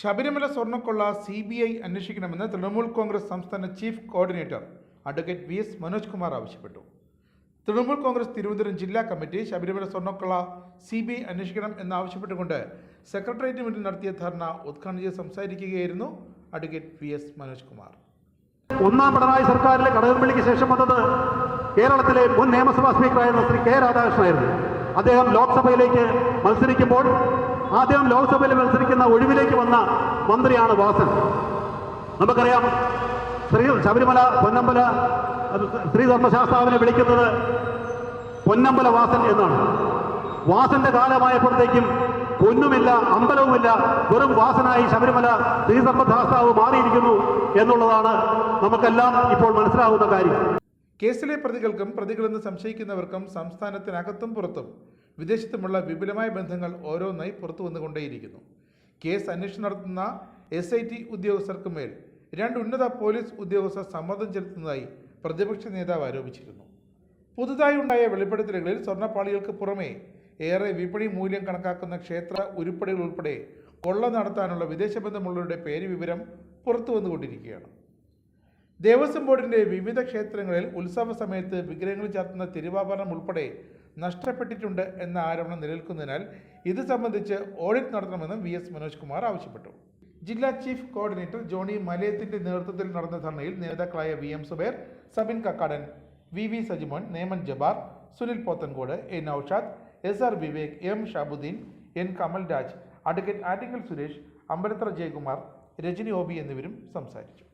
ശബരിമല സ്വർണക്കൊള്ള C B I അന്വേഷിക്കണമെന്ന് തൃണമൂൽ കോൺഗ്രസ് സംസ്ഥാന chief coordinator advocate V S Manoj Kumar ആവശ്യപ്പെട്ടു. തൃണമൂൽ കോൺഗ്രസ് തിരുവനന്തപുരം ജില്ലാ കമ്മിറ്റി ശബരിമല സ്വർണക്കൊള്ള സി ബി ഐ അന്വേഷിക്കണം എന്നാവശ്യപ്പെട്ടുകൊണ്ട് സെക്രട്ടേറിയറ്റിന് മുന്നിൽ നടത്തിയ ധർണ ഉദ്ഘാടനം ചെയ്ത് സംസാരിക്കുകയായിരുന്നു advocate V S Manoj Kumar. ഒന്നാം പിണറായി സർക്കാരിലെ കടകംപള്ളിക്ക് ശേഷം വന്നത് കേരളത്തിലെ മുൻ നിയമസഭാ സ്പീക്കറായിരുന്ന ശ്രീ കെ രാധാകൃഷ്ണനായിരുന്നു. അദ്ദേഹം ലോക്സഭയിലേക്ക് മത്സരിക്കുമ്പോൾ ആദ്യം ലോക്സഭയിൽ മത്സരിക്കുന്ന ഒഴിവിലേക്ക് വന്ന മന്ത്രിയാണ് വാസൻ. നമുക്കറിയാം ശ്രീ ശബരിമല പൊന്നമ്പല ശ്രീ ധർമ്മശാസ്താവിനെ വിളിക്കുന്നത് പൊന്നമ്പല വാസൻ എന്നാണ്. വാസന്റെ കാലമായപ്പോഴത്തേക്കും പൊന്നുമില്ല അമ്പലവുമില്ല വെറും വാസനായി ശബരിമല ശ്രീധർമ്മശാസ്താവ് മാറിയിരിക്കുന്നു എന്നുള്ളതാണ് നമുക്കെല്ലാം ഇപ്പോൾ മനസ്സിലാകുന്ന കാര്യം. കേസിലെ പ്രതികൾക്കും പ്രതികളെന്ന് സംശയിക്കുന്നവർക്കും സംസ്ഥാനത്തിനകത്തും പുറത്തും വിദേശത്തുമുള്ള വിപുലമായ ബന്ധങ്ങൾ ഓരോന്നായി പുറത്തു വന്നുകൊണ്ടേയിരിക്കുന്നു. കേസ് അന്വേഷണം നടത്തുന്ന എസ് ഐ ടി ഉദ്യോഗസ്ഥർക്ക് മേൽ രണ്ട് ഉന്നത പോലീസ് ഉദ്യോഗസ്ഥർ സമ്മർദ്ദം ചെലുത്തുന്നതായി പ്രതിപക്ഷ നേതാവ് ആരോപിച്ചിരുന്നു. പുതുതായി ഉണ്ടായ വെളിപ്പെടുത്തലുകളിൽ സ്വർണപ്പാളികൾക്ക് പുറമെ ഏറെ വിപണി മൂല്യം കണക്കാക്കുന്ന ക്ഷേത്ര ഉരുപ്പടികൾ ഉൾപ്പെടെ കൊള്ള നടത്താനുള്ള വിദേശ ബന്ധമുള്ളവരുടെ പേര് വിവരം പുറത്തു വന്നുകൊണ്ടിരിക്കുകയാണ്. ദേവസ്വം ബോർഡിന്റെ വിവിധ ക്ഷേത്രങ്ങളിൽ ഉത്സവ സമയത്ത് വിഗ്രഹങ്ങൾ ചാർത്തുന്ന തിരുവാഭരണം ഉൾപ്പെടെ നഷ്ടപ്പെട്ടിട്ടുണ്ട് എന്ന ആരോപണം നിലനിൽക്കുന്നതിനാൽ ഇത് സംബന്ധിച്ച് ഓഡിറ്റ് നടത്തണമെന്നും വി എസ് മനോജ് കുമാർ ആവശ്യപ്പെട്ടു. ജില്ലാ ചീഫ് കോർഡിനേറ്റർ ജോണി മലയത്തിന്റെ നേതൃത്വത്തിൽ നടന്ന ധർണയിൽ നേതാക്കളായ V M Subair Sabin Kakkadan V V Sajimon Neman Jabbar Sunil Pothencode A Naushad S R Vivek M Shahabuddin N Kamal Raj advocate Attingal Suresh Ambalathara Jayakumar Rajani O B എന്നിവരും സംസാരിച്ചു.